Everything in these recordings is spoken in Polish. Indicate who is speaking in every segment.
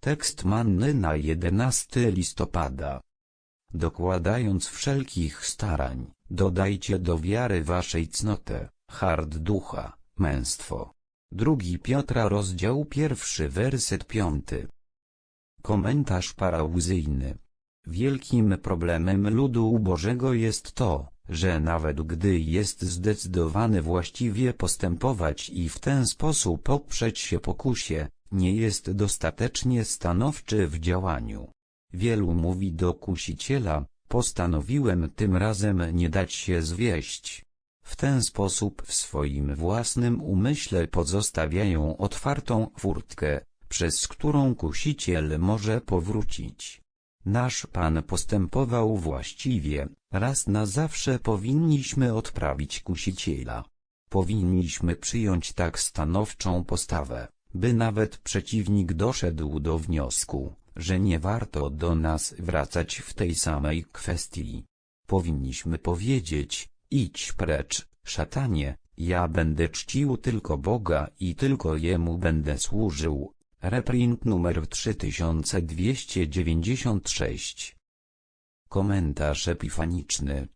Speaker 1: Tekst manny na 11 listopada. Dokładając wszelkich starań, dodajcie do wiary waszej cnotę, hart ducha, męstwo. Drugi Piotra rozdział pierwszy werset piąty. Komentarz parauzyjny. Wielkim problemem ludu Bożego jest to, że nawet gdy jest zdecydowany właściwie postępować i w ten sposób poprzeć się pokusie, nie jest dostatecznie stanowczy w działaniu. Wielu mówi do kusiciela, postanowiłem tym razem nie dać się zwieść. W ten sposób w swoim własnym umyśle pozostawiają otwartą furtkę, przez którą kusiciel może powrócić. Nasz Pan postępował właściwie, raz na zawsze powinniśmy odprawić kusiciela. Powinniśmy przyjąć tak stanowczą postawę, by nawet przeciwnik doszedł do wniosku, że nie warto do nas wracać w tej samej kwestii. Powinniśmy powiedzieć, idź precz, szatanie, ja będę czcił tylko Boga i tylko Jemu będę służył. Reprint numer 3296 Komentarz epifaniczny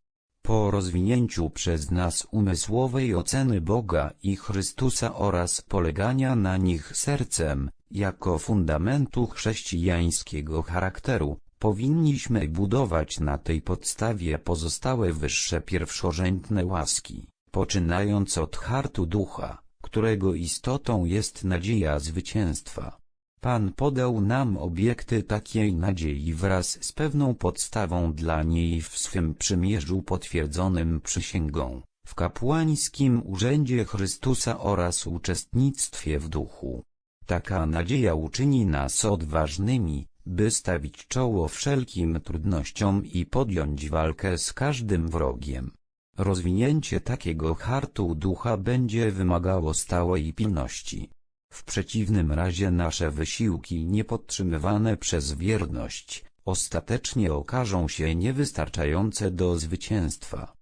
Speaker 1: Po rozwinięciu przez nas umysłowej oceny Boga i Chrystusa oraz polegania na nich sercem, jako fundamentu chrześcijańskiego charakteru, powinniśmy budować na tej podstawie pozostałe wyższe pierwszorzędne łaski, poczynając od hartu ducha, którego istotą jest nadzieja zwycięstwa. Pan podał nam obiekty takiej nadziei wraz z pewną podstawą dla niej w swym przymierzu potwierdzonym przysięgą, w kapłańskim urzędzie Chrystusa oraz uczestnictwie w duchu. Taka nadzieja uczyni nas odważnymi, by stawić czoło wszelkim trudnościom i podjąć walkę z każdym wrogiem. Rozwinięcie takiego hartu ducha będzie wymagało stałej pilności. W przeciwnym razie nasze wysiłki niepodtrzymywane przez wierność, ostatecznie okażą się niewystarczające do zwycięstwa.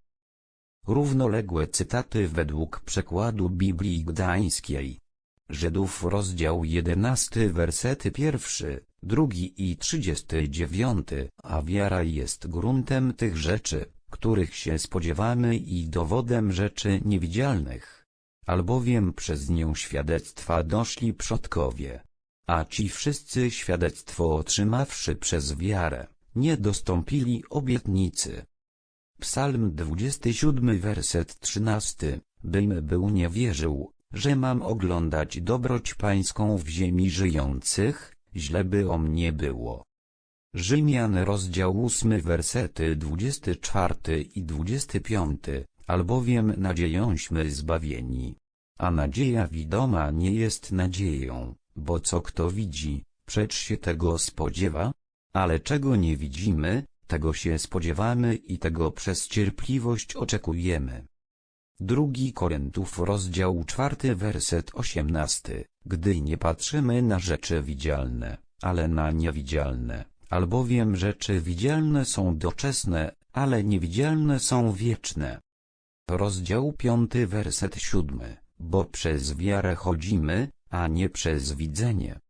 Speaker 1: Równoległe cytaty według przekładu Biblii Gdańskiej. Żydów rozdział 11 wersety pierwszy, drugi i 39, a wiara jest gruntem tych rzeczy, których się spodziewamy i dowodem rzeczy niewidzialnych. Albowiem przez nią świadectwa doszli przodkowie. A ci wszyscy świadectwo otrzymawszy przez wiarę, nie dostąpili obietnicy. Psalm 27 werset 13, bym był nie wierzył, że mam oglądać dobroć pańską w ziemi żyjących, źle by o mnie było. Rzymian rozdział 8 wersety 24 i 25, albowiem nadziejąśmy zbawieni. A nadzieja widoma nie jest nadzieją, bo co kto widzi, przecz się tego spodziewa? Ale czego nie widzimy, tego się spodziewamy i tego przez cierpliwość oczekujemy. Drugi Koryntów rozdział czwarty werset osiemnasty, gdy nie patrzymy na rzeczy widzialne, ale na niewidzialne, albowiem rzeczy widzialne są doczesne, ale niewidzialne są wieczne. Rozdział piąty werset siódmy, bo przez wiarę chodzimy, a nie przez widzenie.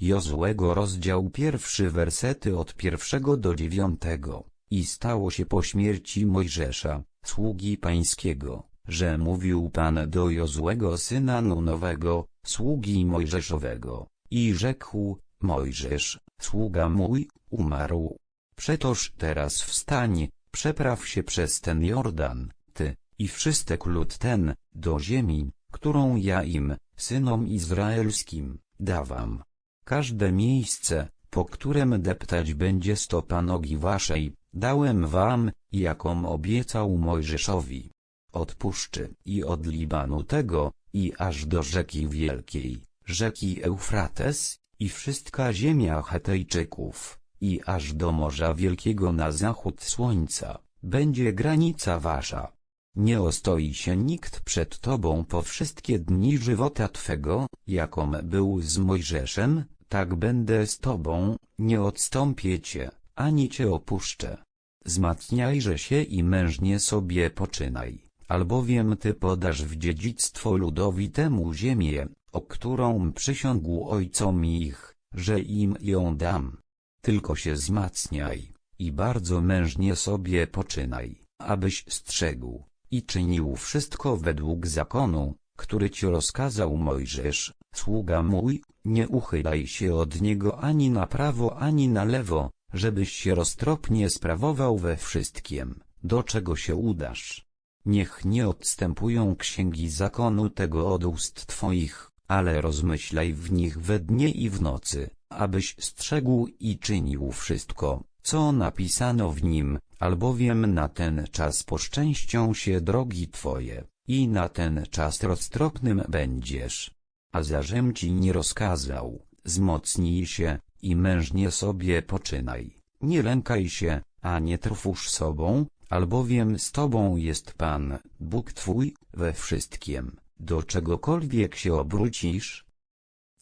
Speaker 1: Jozłego rozdział pierwszy wersety od pierwszego do dziewiątego. I stało się po śmierci Mojżesza, sługi pańskiego, że mówił Pan do Jozłego syna Nunowego, sługi Mojżeszowego, i rzekł, Mojżesz, sługa mój, umarł. Przetoż teraz wstań, przepraw się przez ten Jordan, ty, i wszystek lud ten, do ziemi, którą ja im, synom izraelskim, dawam. Każde miejsce, po którem deptać będzie stopa nogi waszej, dałem wam, jaką obiecał Mojżeszowi. Od puszczy i od Libanu tego, i aż do rzeki wielkiej, rzeki Eufrates, i wszystka ziemia Hetejczyków, i aż do Morza Wielkiego na zachód słońca, będzie granica wasza. Nie ostoi się nikt przed Tobą po wszystkie dni żywota Twego, jakom był z Mojżeszem, tak będę z Tobą, nie odstąpię Cię, ani Cię opuszczę. Zmacniajże się i mężnie sobie poczynaj, albowiem Ty podasz w dziedzictwo ludowi temu ziemię, o którą przysiągł ojcom ich, że im ją dam. Tylko się wzmacniaj, i bardzo mężnie sobie poczynaj, abyś strzegł, i czynił wszystko według zakonu, który ci rozkazał Mojżesz, sługa mój, nie uchylaj się od niego ani na prawo ani na lewo, żebyś się roztropnie sprawował we wszystkim, do czego się udasz. Niech nie odstępują księgi zakonu tego od ust twoich, ale rozmyślaj w nich we dnie i w nocy, abyś strzegł i czynił wszystko, co napisano w nim, albowiem na ten czas poszczęścią się drogi twoje, i na ten czas roztropnym będziesz. A zażem ci nie rozkazał, wzmocnij się, i mężnie sobie poczynaj, nie lękaj się, a nie trwóż sobą, albowiem z tobą jest Pan, Bóg twój, we wszystkim, do czegokolwiek się obrócisz.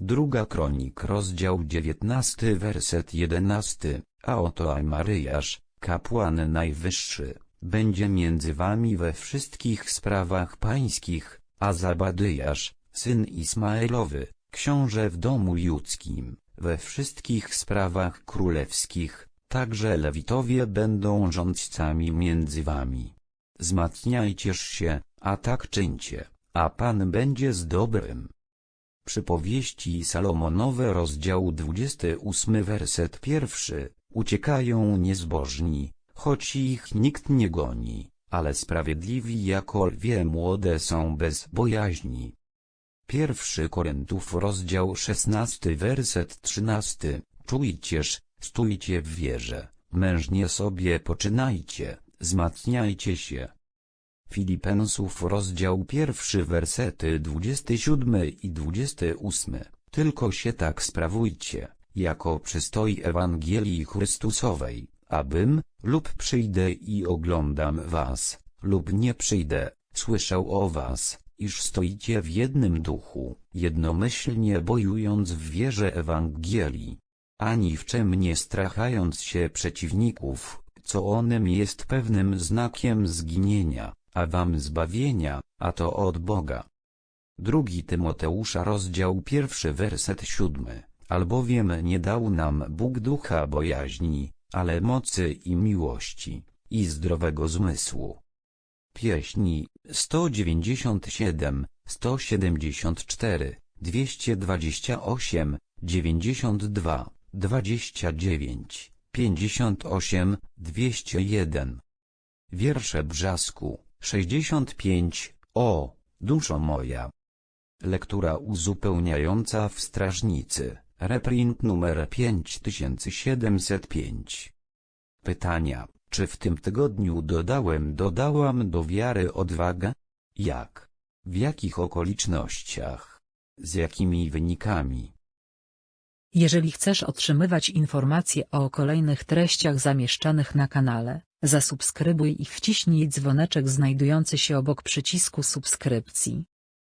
Speaker 1: Druga kronik rozdział 19 werset 11, a oto Maryjasz, kapłan najwyższy, będzie między wami we wszystkich sprawach pańskich, a Zabadyjasz, syn Ismaelowy, książę w domu judzkim, we wszystkich sprawach królewskich, także Lewitowie będą rządźcami między wami. Wzmacniajcież się, a tak czyńcie, a Pan będzie z dobrym. Przypowieści Salomonowe rozdział 28 werset pierwszy, uciekają niezbożni, choć ich nikt nie goni, ale sprawiedliwi jako lwie młode są bez bojaźni. Pierwszy Koryntów rozdział 16 werset 13, czujcież, stójcie w wierze, mężnie sobie poczynajcie, wzmacniajcie się. Filipensów rozdział pierwszy wersety 27 i 28, tylko się tak sprawujcie, jako przystoi Ewangelii Chrystusowej, abym, lub przyjdę i oglądam was, lub nie przyjdę, słyszał o was, iż stoicie w jednym duchu, jednomyślnie bojując w wierze Ewangelii, ani w czym nie strachając się przeciwników, co onym jest pewnym znakiem zginienia, a wam zbawienia, a to od Boga. Drugi Tymoteusza rozdział pierwszy werset siódmy, albowiem nie dał nam Bóg ducha bojaźni, ale mocy i miłości, i zdrowego zmysłu. Pieśni 197, 174, 228, 92, 29, 58, 201. Wiersze Brzasku 65, o, duszo moja. Lektura uzupełniająca w Strażnicy, reprint numer 5705. Pytania, czy w tym tygodniu dodałem dodałam do wiary odwagę? Jak? W jakich okolicznościach? Z jakimi wynikami?
Speaker 2: Jeżeli chcesz otrzymywać informacje o kolejnych treściach zamieszczanych na kanale, zasubskrybuj i wciśnij dzwoneczek znajdujący się obok przycisku subskrypcji.